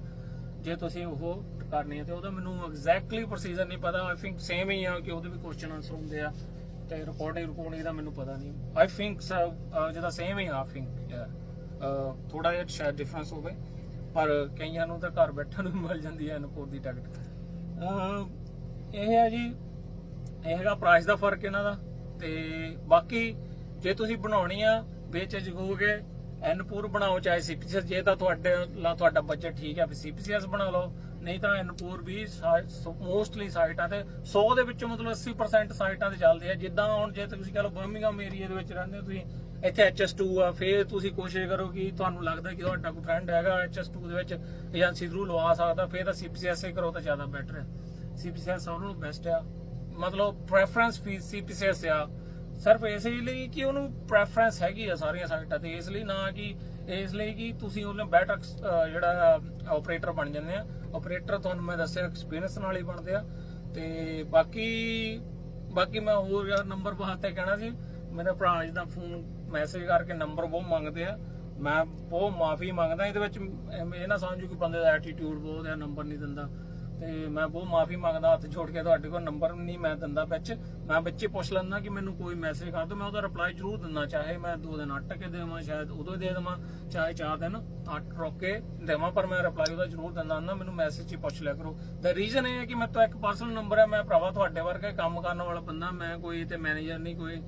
ਜੇ ਤੁਸੀਂ ਉਹ ਕਰਨੀ ਹੈ ਤੇ ਉਹਦਾ ਮੈਨੂੰ ਐਗਜ਼ੈਕਟਲੀ ਪ੍ਰੋਸੀਜਰ ਨਹੀਂ ਪਤਾ। ਆਈ ਥਿੰਕ ਸੇਮ ਹੀ ਆ ਕਿ ਉਹਦੇ ਵੀ ਕੁਐਸਚਨ ਆਨਸਰ ਹੁੰਦੇ ਆ ਤੇ ਰਿਕਾਰਡਿੰਗ ਰਿਕਾਰਡਿੰਗ ਦਾ ਮੈਨੂੰ ਪਤਾ ਨਹੀਂ। ਆਈ ਥਿੰਕ ਜਿਹਦਾ ਸੇਮ ਹੀ ਆ ਥਿੰਕ ਥੋੜਾ ਜਿਹਾ ਸ਼ਾਇਦ ਡਿਫਰੈਂਸ ਹੋਵੇ, ਪਰ ਕਈਆਂ ਨੂੰ ਤਾਂ ਘਰ ਬੈਠਣ ਨੂੰ ਮਿਲ ਜਾਂਦੀ ਹੈ N4 ਦੀ ਟਿਕਟ ਇਹ ਹੈ ਜੀ ਇਹ ਹੈਗਾ ਪ੍ਰਾਈਸ ਦਾ ਫ਼ਰਕ ਇਹਨਾਂ ਦਾ, ਤੇ ਬਾਕੀ ਜੇ ਤੁਸੀਂ ਬਣਾਉਣੀ ਆ ਵਿੱਚ ਜਗੋਗੇ ਐਨਪੂਰ ਬਣਾਓ, ਚਾਹੇ ਸੀਪੀਸੀਐਸ ਜੇ ਤਾਂ ਤੁਹਾਡੇ ਲਾ ਤੁਹਾਡਾ ਬਜਟ ਠੀਕ ਹੈ ਫਿਰ ਸੀਪੀਸੀਐਸ ਬਣਾ ਲਓ, ਨਹੀਂ ਤਾਂ ਐਨਪੂਰ ਵੀ ਮੋਸਟਲੀ ਸਾਈਟਾਂ ਤੇ 100 ਦੇ ਵਿੱਚੋਂ ਮਤਲਬ 80% ਸਾਈਟਾਂ ਤੇ ਚੱਲਦੇ ਆ। ਜਿੱਦਾਂ ਹੁਣ ਜੇ ਤੁਸੀਂ ਕਹ ਲਓ ਬਰਮਿੰਗਮ ਏਰੀਆ ਦੇ ਵਿੱਚ ਰਹਿੰਦੇ ਹੋ ਤੁਸੀਂ, ਇੱਥੇ HS2 ਆ, ਫਿਰ ਤੁਸੀਂ ਕੋਸ਼ਿਸ਼ ਕਰੋ ਕਿ ਤੁਹਾਨੂੰ ਲੱਗਦਾ ਕਿ ਤੁਹਾਡਾ ਕੋਈ ਫਰੈਂਡ ਹੈਗਾ HS2 ਦੇ ਵਿੱਚ ਏਜੰਸੀ ਥਰੂ ਲਵਾ ਸਕਦਾ, ਫਿਰ ਤਾਂ ਸੀਪੀਸੀਐਸ ਹੀ ਕਰੋ ਤਾਂ ਜ਼ਿਆਦਾ ਬੈਟਰ ਹੈ ਸੀਪੀਸੀਐਸ ਸਭ ਨਾਲੋਂ ਬੈਸਟ ਆ। ਮਤਲਬ ਪ੍ਰੈਫਰੈਂਸ ਫੀਸ ਸੀਪੀਸੀਐਸ ਆ। ਸਿਰਫ ਇਸ ਲਈ ਕਿ ਉਹਨੂੰ ਪ੍ਰੈਫਰੈਂਸ ਹੈਗੀ ਆ ਸਾਰੀਆਂ ਸਾਈਟਾਂ ਤੇ ਇਸ ਲਈ ਨਾ ਕਿ ਇਸ ਲਈ ਕਿ ਤੁਸੀਂ ਉਹਨੇ ਬੈਟਰ ਜਿਹੜਾ ਆਪਰੇਟਰ ਬਣ ਜਾਂਦੇ ਆ। ਆਪਰੇਟਰ ਤੁਹਾਨੂੰ ਮੈਂ ਦੱਸਿਆ ਐਕਸਪੀਰੀਅੰਸ ਨਾਲ ਹੀ ਬਣਦੇ ਆ। ਤੇ ਬਾਕੀ ਬਾਕੀ ਮੈਂ ਹੋਰ ਯਾਰ ਨੰਬਰ ਵਾਸਤੇ ਕਹਿਣਾ ਸੀ, ਮੇਰੇ ਭਰਾ ਜੀ ਦਾ ਫੋਨ ਮੈਸੇਜ ਕਰਕੇ ਨੰਬਰ ਬਹੁਤ ਮੰਗਦੇ ਆ। ਮੈਂ ਬਹੁਤ ਮਾਫੀ ਮੰਗਦਾ, ਇਹਦੇ ਵਿੱਚ ਇਹ ਨਾ ਸਮਝੋ ਕਿ ਬੰਦੇ ਦਾ ਐਟੀਟਿਊਡ ਬਹੁਤ ਹੈ ਨੰਬਰ ਨਹੀਂ ਦਿੰਦਾ। ਤੇ ਮੈਂ ਬਹੁਤ ਮਾਫੀ ਮੰਗਦਾ, ਹੱਥ ਜੋੜ ਕੇ ਤੁਹਾਡੇ ਕੋਲ ਨੰਬਰ ਨਹੀਂ ਮੈਂ ਦਿੰਦਾ ਵਿੱਚ। ਮੈਂ ਬੱਚੇ ਪੁੱਛ ਲੈਂਦਾ ਕਿ ਮੈਨੂੰ ਕੋਈ ਮੈਸੇਜ ਕਰ ਦਿਓ, ਮੈਂ ਉਹਦਾ ਰਿਪਲਾਈ ਜ਼ਰੂਰ ਦਿੰਦਾ, ਚਾਹੇ ਮੈਂ ਦੋ ਦਿਨ ਅੱਟ ਕੇ ਦੇਵਾਂ, ਸ਼ਾਇਦ ਉਦੋਂ ਦੇ ਦੇਵਾਂ, ਚਾਹੇ ਚਾਰ ਦਿਨ ਅੱਟ ਰੋਕ ਕੇ ਦੇਵਾਂ, ਪਰ ਮੈਂ ਰਿਪਲਾਈ ਉਹਦਾ ਜ਼ਰੂਰ ਦਿੰਦਾ ਹੁੰਦਾ, ਮੈਨੂੰ ਮੈਸੇਜ ਹੀ ਪੁੱਛ ਲਿਆ ਕਰੋ। ਦਾ ਰੀਜ਼ਨ ਇਹ ਹੈ ਕਿ ਮੇਰੇ ਤੋਂ ਇੱਕ ਪਰਸਨਲ ਨੰਬਰ ਹੈ, ਮੈਂ ਭਰਾਵਾ ਤੁਹਾਡੇ ਵਰਗਾ ਕੰਮ ਕਰਨ ਵਾਲਾ ਬੰਦਾ, ਮੈਂ ਕੋਈ ਤੇ ਮੈਨੇਜਰ ਨਹੀਂ, ਕੋਈ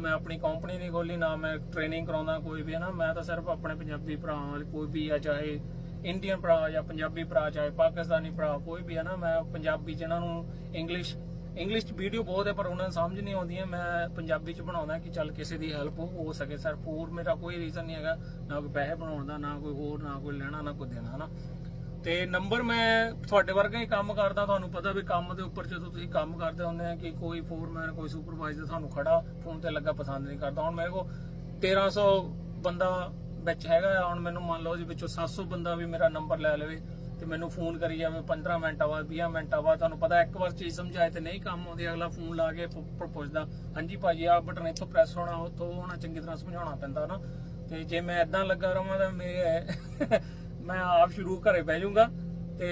ਮੈਂ ਆਪਣੀ ਕੰਪਨੀ ਨਹੀਂ ਖੋਲੀ ਨਾ ਮੈਂ ਟ੍ਰੇਨਿੰਗ ਕਰਾਉਂਦਾ, ਕੋਈ ਵੀ ਹੈ ਨਾ, ਮੈਂ ਤਾਂ ਸਿਰਫ ਆਪਣੇ ਪੰਜਾਬੀ ਭਰਾਵਾਂ ਵਾਲੇ, ਕੋਈ ਵੀ ਆ, ਚਾਹੇ ਇੰਡੀਅਨ ਭਰਾ ਜਾਂ ਪੰਜਾਬੀ ਭਰਾ, ਚਾਹੇ ਪਾਕਿਸਤਾਨੀ ਭਰਾ, ਕੋਈ ਵੀ ਹੈ ਨਾ, ਮੈਂ ਪੰਜਾਬੀ ਚ ਨੂੰ ਇੰਗਲਿਸ਼ ਇੰਗਲਿਸ਼ ਚ ਵੀਡੀਓ ਬਹੁਤ ਹੈ, ਪਰ ਉਹਨਾਂ ਨੂੰ ਸਮਝ ਨਹੀਂ ਆਉਂਦੀਆਂ ਮੈਂ ਪੰਜਾਬੀ ਚ ਬਣਾਉਂਦਾ ਕਿ ਚੱਲ ਕਿਸੇ ਦੀ ਹੈਲਪ ਹੋ ਸਕੇ ਸਰ ਹੋਰ ਮੇਰਾ ਕੋਈ ਰੀਜ਼ਨ ਨਹੀਂ ਹੈਗਾ, ਨਾ ਕੋਈ ਪੈਸੇ ਬਣਾਉਣ ਦਾ, ਨਾ ਕੋਈ ਹੋਰ, ਨਾ ਕੋਈ ਲੈਣਾ, ਨਾ ਕੋਈ ਦੇਣਾ, ਹਨਾ। ਤੇ ਨੰਬਰ ਮੈਂ ਤੁਹਾਡੇ ਵਰਗਾ ਹੀ ਕੰਮ ਕਰਦਾ, ਤੁਹਾਨੂੰ ਪਤਾ ਵੀ ਕੰਮ ਦੇ ਉੱਪਰ ਜਦੋਂ ਤੁਸੀਂ ਕੰਮ ਕਰਦੇ ਹੁੰਦੇ ਆ ਕਿ ਕੋਈ ਫੋਰਮੈਨ ਕੋਈ ਸੁਪਰਵਾਈਜ਼ਰ ਤੁਹਾਨੂੰ ਖੜਾ ਫੋਨ ਤੇ ਲੱਗਾ, ਪਸੰਦ ਨਹੀਂ ਕਰਦਾ। ਹੁਣ ਮੇਰੇ ਕੋਲ 1300 ਬੰਦਾ ਵਿੱਚ ਹੈਗਾ ਆ, ਹੁਣ ਮੈਨੂੰ ਮੰਨ ਲਓ ਜੀ ਵਿੱਚੋਂ 700 ਬੰਦਾ ਵੀ ਮੇਰਾ ਨੰਬਰ ਲੈ ਲਵੇ ਤੇ ਮੈਨੂੰ ਫੋਨ ਕਰੀ ਜਾਵੇ 15 ਮਿੰਟਾਂ ਬਾਅਦ 20 ਮਿੰਟਾਂ ਬਾਅਦ ਤੁਹਾਨੂੰ ਪਤਾ ਇੱਕ ਵਾਰ ਚੀਜ਼ ਸਮਝਾਏ ਤੇ ਨਹੀਂ ਕੰਮ ਆਉਂਦੀ ਅਗਲਾ ਫੋਨ ਲਾ ਕੇ ਪੁ- ਪੁ- ਪੁੱਛਦਾ ਹਾਂਜੀ ਭਾਜੀ ਆਹ ਬਟਨ ਇੱਥੋਂ ਪ੍ਰੈਸ ਹੋਣਾ ਉੱਥੋਂ ਹੋਣਾ ਚੰਗੀ ਤਰ੍ਹਾਂ ਸਮਝਾਉਣਾ ਪੈਂਦਾ ਨਾ। ਤੇ ਜੇ ਮੈਂ ਇਦਾਂ ਲੱਗਾ ਰਵਾਂ ਤਾਂ ਮੈਂ ਮੈਂ ਆਪ ਸ਼ੁਰੂ ਘਰੇ ਬਹਿ ਜਾਊਂਗਾ। ਤੇ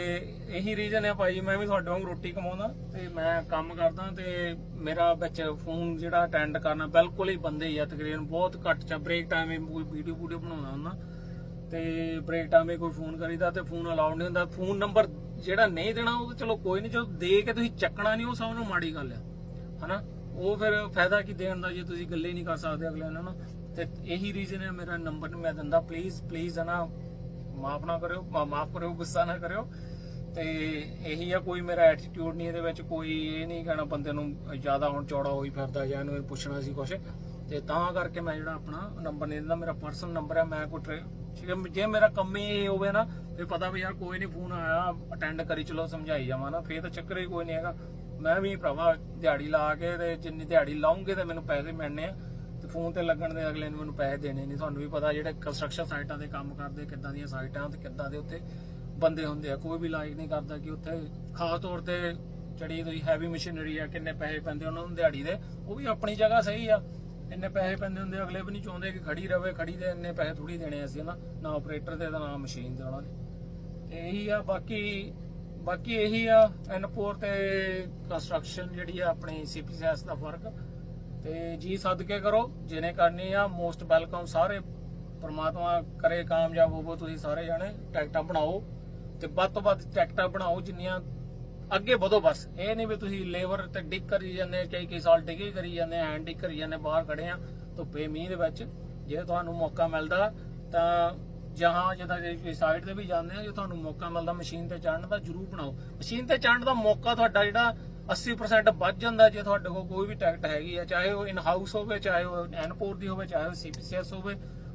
ਇਹੀ ਰੀਜ਼ਨ ਹੈ ਭਾਈ, ਮੈਂ ਵੀ ਤੁਹਾਡੇ ਵਾਂਗ ਰੋਟੀ ਕਮਾਉਂਦਾ ਤੇ ਮੈਂ ਕੰਮ ਕਰਦਾ ਤੇ ਮੇਰਾ ਵਿੱਚ ਫੋਨ ਜਿਹੜਾ ਅਟੈਂਡ ਕਰਨਾ ਬਿਲਕੁਲ ਹੀ ਬੰਦੇ ਹੀ ਆ ਤਕਰੀਬਨ, ਬਹੁਤ ਘੱਟ ਚਾ ਬ੍ਰੇਕ ਟਾਈਮ ਹੀ ਕੋਈ ਵੀਡੀਓ ਵੀਡੀਓ ਬਣਾਉਣਾ ਹੁੰਦਾ ਤੇ ਬ੍ਰੇਕ ਟਾਈਮ 'ਤੇ ਕੋਈ ਫੋਨ ਕਰੀਦਾ ਤੇ ਫੋਨ ਅਲਾਉਡ ਨਹੀਂ ਹੁੰਦਾ। ਫੋਨ ਨੰਬਰ ਜਿਹੜਾ ਨਹੀਂ ਦੇਣਾ ਉਹ ਤਾਂ ਚਲੋ ਕੋਈ ਨਹੀਂ, ਜੋ ਦੇ ਕੇ ਤੁਸੀਂ ਚੱਕਣਾ ਨਹੀਂ, ਉਹ ਸਭ ਨੂੰ ਮਾੜੀ ਗੱਲ ਆ। ਹਨਾ? ਉਹ ਫਿਰ ਫਾਇਦਾ ਕੀ ਦੇਣ ਦਾ ਜੇ ਤੁਸੀਂ ਗੱਲੇ ਨਹੀਂ ਕਰ ਸਕਦੇ ਅਗਲੇ ਨਾਲ ਨਾ। ਤੇ ਇਹੀ ਰੀਜ਼ਨ ਹੈ ਮੇਰਾ ਨੰਬਰ ਨਹੀਂ ਮੈਂ ਦਿੰਦਾ। ਪਲੀਜ਼ ਪਲੀਜ਼ ਹਨਾ ਮਾਫ ਨਾ ਕਰਿਓ ਮਾਫ ਕਰਿਓ, ਗੁੱਸਾ ਨਾ ਕਰਿਓ। ਤੇ ਇਹੀ ਆ, ਕੋਈ ਮੇਰਾ ਐਟੀਟਿਊਡ ਨਹੀਂ ਇਹਦੇ ਵਿੱਚ, ਕੋਈ ਇਹ ਨਹੀਂ ਕਹਿਣਾ ਬੰਦੇ ਨੂੰ ਜ਼ਿਆਦਾ ਹੁਣ ਚੌੜਾ ਹੋਈ ਫਿਰਦਾ ਜਾਂ ਇਹਨੂੰ ਪੁੱਛਣਾ ਸੀ ਕੁਛ। ਤੇ ਤਾਂ ਕਰਕੇ ਮੈਂ ਜਿਹੜਾ ਆਪਣਾ ਨੰਬਰ ਨਹੀਂ ਦਿੰਦਾ, ਮੇਰਾ ਪਰਸਨਲ ਨੰਬਰ ਹੈ ਮੈਂ ਕੋਈ ਜੇ ਮੇਰਾ ਕੰਮ ਹੀ ਹੋਵੇ ਨਾ, ਫਿਰ ਪਤਾ ਵੀ ਯਾਰ ਕੋਈ ਨਹੀਂ ਫੋਨ ਆਇਆ ਅਟੈਂਡ ਕਰੀ, ਚਲੋ ਸਮਝਾਈ ਜਾਵਾਂ ਨਾ, ਫੇਰ ਤਾਂ ਚੱਕਰ ਹੀ ਕੋਈ ਨਹੀਂ ਹੈਗਾ। ਮੈਂ ਵੀ ਭਰਾਵਾ ਦਿਹਾੜੀ ਲਾ ਕੇ ਤੇ ਜਿੰਨੀ ਦਿਹਾੜੀ ਲਾਉਂਗੇ ਤੇ ਮੈਨੂੰ ਪੈਸੇ ਮਿਲਣੇ ਆ। ਫੋਨ ਤੇ ਲੱਗਣ ਦੇ ਅਗਲੇ ਨੂੰ ਮੈਨੂੰ ਪੈਸੇ ਦੇਣੇ ਨਹੀਂ, ਤੁਹਾਨੂੰ ਵੀ ਪਤਾ ਜਿਹੜੇ ਕੰਸਟਰਕਸ਼ਨ ਸਾਈਟਾਂ ਤੇ ਕੰਮ ਕਰਦੇ, ਕਿੱਦਾਂ ਦੀਆਂ ਸਾਈਟਾਂ ਤੇ ਕਿੱਦਾਂ ਦੇ ਉੱਥੇ ਬੰਦੇ ਹੁੰਦੇ ਆ। ਕੋਈ ਵੀ ਲਾਈਕ ਨਹੀਂ ਕਰਦਾ ਕਿ ਉੱਥੇ ਖਾਸ ਤੌਰ ਤੇ ਜਿਹੜੀ ਤੁਸੀਂ ਹੈਵੀ ਮਸ਼ੀਨਰੀ ਆ, ਕਿੰਨੇ ਪੈਸੇ ਪੈਂਦੇ ਉਹਨਾਂ ਨੂੰ ਦਿਹਾੜੀ ਦੇ, ਉਹ ਵੀ ਆਪਣੀ ਜਗ੍ਹਾ ਸਹੀ ਆ। ਇੰਨੇ ਪੈਸੇ ਪੈਂਦੇ ਹੁੰਦੇ ਅਗਲੇ ਵੀ ਨਹੀਂ ਚਾਹੁੰਦੇ ਕਿ ਖੜੀ ਰਵੇ, ਖੜੀ ਦੇ ਇੰਨੇ ਪੈਸੇ ਥੋੜੀ ਦੇਣੇ ਅਸੀਂ ਨਾ ਨਾ ਆਪਰੇਟਰ ਦੇ ਤੇ ਨਾ ਮਸ਼ੀਨ ਦੇ, ਉਹਨਾਂ ਦੇ। ਤੇ ਇਹੀ ਆ, ਬਾਕੀ ਬਾਕੀ ਇਹੀ ਆ ਐਨਪੋਰ ਤੇ ਕੰਸਟਰਕਸ਼ਨ ਜਿਹੜੀ ਆ, ਆਪਣੀ ਸੀਪੀਸੀਐਸ ਦਾ ਫ਼ਰਕ। ਤੇ ਜੀ ਸਦਕੇ ਕਰੋ ਜਿਹਨੇ ਕਰਨੀ ਆ ਮੋਸਟ ਵੈਲਕਮ ਸਾਰੇ ਪ੍ਰਮਾਤਮਾ ਕਰੇ ਕਾਮਯਾਬ ਹੋਵੋ, ਤੁਸੀਂ ਸਾਰੇ ਜਾਣੇ, ਟਿਕਟਾਂ ਬਣਾਓ ਤੇ ਵੱਧ ਤੋਂ ਵੱਧ ਟਿਕਟਾਂ ਬਣਾਓ ਜਿੰਨੀਆਂ ਅੱਗੇ ਵਧੋ ਬਸ। ਇਹ ਨਹੀਂ ਵੀ ਤੁਸੀਂ ਲੇਬਰ ਤੇ ਡਿੱਕ ਕਰੀ ਜਾਂਦੇ, ਕਈ ਕਈ ਸਾਲ ਡਿੱਗੇ ਕਰੀ ਜਾਂਦੇ ਹੈਂਡ ਡਿੱਕ ਕਰੀ ਜਾਂਦੇ, ਬਾਹਰ ਖੜੇ ਆ ਧੁੱਪੇ ਮੀਂਹ ਦੇ ਵਿੱਚ ਜੇ ਤੁਹਾਨੂੰ ਮੌਕਾ ਮਿਲਦਾ ਤਾਂ ਜਹਾਂ ਜਿੱਦਾਂ ਕਿ ਸਾਈਡ ਤੇ ਵੀ ਜਾਂਦੇ ਆ, ਜੇ ਤੁਹਾਨੂੰ ਮੌਕਾ ਮਿਲਦਾ, ਮਸ਼ੀਨ ਤੇ ਚੜਨ ਦਾ ਜਰੂਰ ਬਣਾਓ। ਮਸ਼ੀਨ ਤੇ ਚੜਨ ਦਾ ਮੌਕਾ ਤੁਹਾਡਾ ਜਿਹੜਾ 80% ਵੱਧ ਜਾਂਦਾ ਜੇ ਤੁਹਾਡੇ ਕੋਲ ਕੋਈ ਵੀ ਟਿਕਟ ਹੈਗੀ ਆ, ਚਾਹੇ ਉਹ ਇਨ ਹਾਊਸ ਹੋਵੇ, ਚਾਹੇ ਉਹ ਐਨਪੋਰ ਦੀ ਹੋਵੇ, ਚਾਹੇ ਉਹ ਸੀਪੀਸੀਐਸ ਹੋਵੇ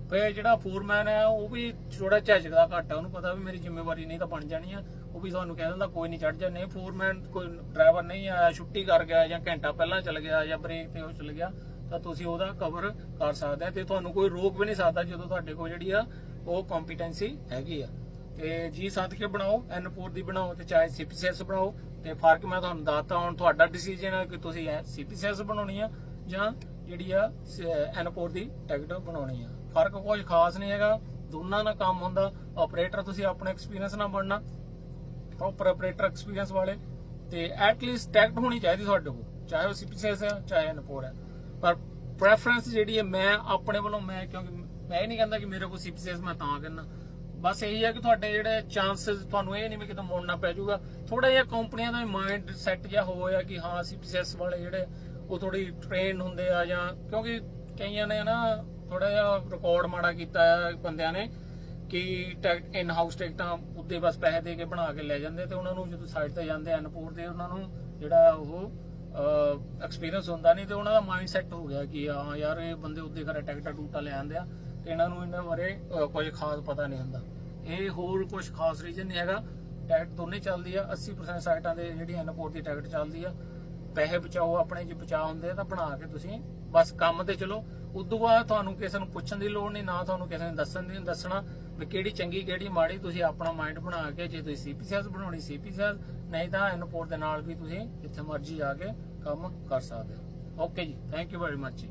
ਫਿਰ ਜਿਹੜਾ ਫੋਰਮੈਨ ਹੈ ਉਹ ਵੀ ਥੋੜਾ ਝਿਜਕਦਾ ਘੱਟ ਆ, ਉਹਨੂੰ ਪਤਾ ਵੀ ਮੇਰੀ ਜ਼ਿੰਮੇਵਾਰੀ ਨਹੀਂ ਤਾਂ ਬਣ ਜਾਣੀ ਆ, ਉਹ ਵੀ ਤੁਹਾਨੂੰ ਕਹਿ ਦਿੰਦਾ ਕੋਈ ਨਹੀਂ ਚੜ ਜਾ, ਨਹੀਂ ਫੋਰਮੈਨ ਕੋਈ ਡਰਾਈਵਰ ਨਹੀਂ ਆਇਆ ਛੁੱਟੀ ਕਰ ਗਿਆ ਜਾਂ ਘੰਟਾ ਪਹਿਲਾਂ ਚਲ ਗਿਆ ਜਾਂ ਬ੍ਰੇਕ ਤੇ ਉਹ ਚਲ ਗਿਆ, ਤਾਂ ਤੁਸੀਂ ਉਹਦਾ ਕਵਰ ਕਰ ਸਕਦੇ ਆ, ਤੇ ਤੁਹਾਨੂੰ ਕੋਈ ਰੋਕ ਵੀ ਨਹੀਂ ਸਕਦਾ ਜਦੋਂ ਤੁਹਾਡੇ ਕੋਲ ਜਿਹੜੀ ਆ, ਉਹ ਕੰਪੀਟੈਂਸੀ ਹੈਗੀ ਆ। ਤੇ ਜੀ ਸੱਦ ਕੇ ਬਣਾਓ ਐਨਪੋਰ ਦੀ ਬਣਾਓ, ਤੇ ਚਾਹੇ ਸੀਪੀਸੀਐਸ ਬਣਾਓ ਤੇ ਫ਼ਰਕ ਮੈਂ ਤੁਹਾਨੂੰ ਦੱਸਤਾ, ਹੁਣ ਤੁਹਾਡਾ ਡਿਸੀਜਨ ਹੈ ਕਿ ਤੁਸੀਂ ਸੀਪੀਸੀਐਸ ਬਣਾਉਣੀ ਆ ਜਾਂ ਜਿਹੜੀ ਆ ਐਨਪੋਰ ਦੀ ਟਿਕਟ ਬਣਾਉਣੀ ਆ। ਫ਼ਰਕ ਕੁਝ ਖਾਸ ਨਹੀਂ ਹੈਗਾ, ਦੋਨਾਂ ਦਾ ਕੰਮ ਹੁੰਦਾ ਆਪਰੇਟਰ ਤੁਸੀਂ ਆਪਣੇ ਐਕਸਪੀਰੀਅੰਸ ਨਾਲ ਬਣਨਾ ਪ੍ਰੋਪਰ ਆਪਰੇਟਰ ਐਕਸਪੀਰੀਅੰਸ ਵਾਲੇ, ਤੇ ਐਟ ਲੀਸਟ ਟੈਕਟ ਹੋਣੀ ਚਾਹੀਦੀ ਤੁਹਾਡੇ ਕੋਲ, ਚਾਹੇ ਉਹ ਸੀਪੀਸੀਐਸ ਹੈ ਚਾਹੇ ਐਨਪੋਰ ਹੈ ਪਰ ਪ੍ਰੈਫਰੈਂਸ ਜਿਹੜੀ ਹੈ ਮੈਂ ਆਪਣੇ ਵੱਲੋਂ ਮੈਂ ਕਿਉਂਕਿ ਮੈਂ ਇਹ ਨਹੀਂ ਕਹਿੰਦਾ ਕਿ ਮੇਰੇ ਕੋਲ ਸੀਪੀਸੀਐਸ ਮੈਂ ਤਾਂ ਕਹਿੰਦਾ ਬਸ ਇਹੀ ਹੈ ਕਿ ਤੁਹਾਡੇ ਜਿਹੜੇ ਚਾਂਸਸ ਤੁਹਾਨੂੰ ਇਹ ਨਹੀਂ ਵੀ ਕਿਤੇ ਮੋੜਨਾ ਪੈ ਜਾਊਗਾ। ਥੋੜਾ ਜਿਹਾ ਕੰਪਨੀਆਂ ਦਾ ਮਾਈਂਡ ਸੈੱਟ ਜਿਹਾ ਹੋਇਆ ਕਿ ਹਾਂ ਸੀਪੀਐਸ ਵਾਲੇ ਜਿਹੜੇ, ਉਹ ਥੋੜੀ ਟ੍ਰੇਨ ਹੁੰਦੇ ਆ ਜਾਂ ਕਿਉਂਕਿ ਕਈਆਂ ਨੇ ਨਾ ਥੋੜਾ ਜਿਹਾ ਰਿਕਾਰਡ ਮਾੜਾ ਕੀਤਾ ਹੈ ਬੰਦਿਆਂ ਨੇ ਕਿ ਟਿਕਟ ਇਨ ਹਾਊਸ ਟਿਕਟਾਂ ਉੱਤੇ ਬਸ ਪੈਸੇ ਦੇ ਕੇ ਬਣਾ ਕੇ ਲੈ ਜਾਂਦੇ ਤੇ ਉਹਨਾਂ ਨੂੰ ਜਦੋਂ ਸਾਈਡ ਤੇ ਜਾਂਦੇ ਐਨਪੋਰਟ ਦੇ ਉਹਨਾਂ ਨੂੰ ਜਿਹੜਾ ਉਹ ਐਕਸਪੀਰੀਅੰਸ ਹੁੰਦਾ ਨਹੀਂ ਤੇ ਉਹਨਾਂ ਦਾ ਮਾਈਂਡ ਸੈੱਟ ਹੋ ਗਿਆ ਕਿ ਹਾਂ ਯਾਰ ਇਹ ਬੰਦੇ ਉੱਤੇ ਘਰੇ ਟਿਕਟਾਂ ਟੂਟਾ ਲੈ ਆਂਦੇ ਆ। ਤੇ ਇਹਨਾਂ ਨੂੰ ਇਹਨਾਂ ਬਾਰੇ ਅਹ, ਕੁਝ ਖਾਸ ਪਤਾ ਨਹੀਂ ਹੁੰਦਾ। ਇਹ ਹੋਰ ਕੁਝ ਖਾਸ ਰੀਜ਼ਨ ਨਹੀਂ ਹੈਗਾ। ਟਿਕਟ ਦੋਨੇ ਚੱਲਦੀ ਆ। 80% ਸਾਈਟਾਂ ਤੇ ਜਿਹੜੀ ਅਨਪੋਰਟ ਦੀ ਟਿਕਟ ਚੱਲਦੀ ਆ। ਪੈਸੇ ਬਚਾਓ ਆਪਣੇ ਜੇ ਬਚਾ ਹੁੰਦੇ ਆ ਤਾਂ ਬਣਾ ਕੇ ਤੁਸੀਂ ਬਸ ਕੰਮ ਤੇ ਚਲੋ। ਉਦੋਂ ਬਾਅਦ ਤੁਹਾਨੂੰ ਕਿਸੇ ਨੂੰ ਪੁੱਛਣ ਦੀ ਲੋੜ ਨਹੀਂ ਨਾ ਤੁਹਾਨੂੰ ਕਿਸੇ ਨੂੰ ਦੱਸਣ ਦੀ ਦੱਸਣਾ ਵੀ ਕਿਹੜੀ ਚੰਗੀ ਕਿਹੜੀ ਮਾੜੀ। ਤੁਸੀਂ ਆਪਣਾ ਮਾਈਂਡ ਬਣਾ ਕੇ ਜੇ ਤੁਸੀਂ ਸੀਪੀਸੀਐਸ ਬਣਾਉਣੀ ਸੀਪੀਸੀਐਸ ਨਹੀਂ ਤਾਂ ਐਨਪੋਰਟ ਦੇ ਨਾਲ ਵੀ ਤੁਸੀਂ ਜਿੱਥੇ ਮਰਜ਼ੀ ਜਾ ਕੇ ਕੰਮ ਕਰ ਸਕਦੇ ਹੋ। ਓਕੇ ਜੀ ਥੈਂਕ ਯੂ ਵੈਰੀ ਮੱਚ ਜੀ।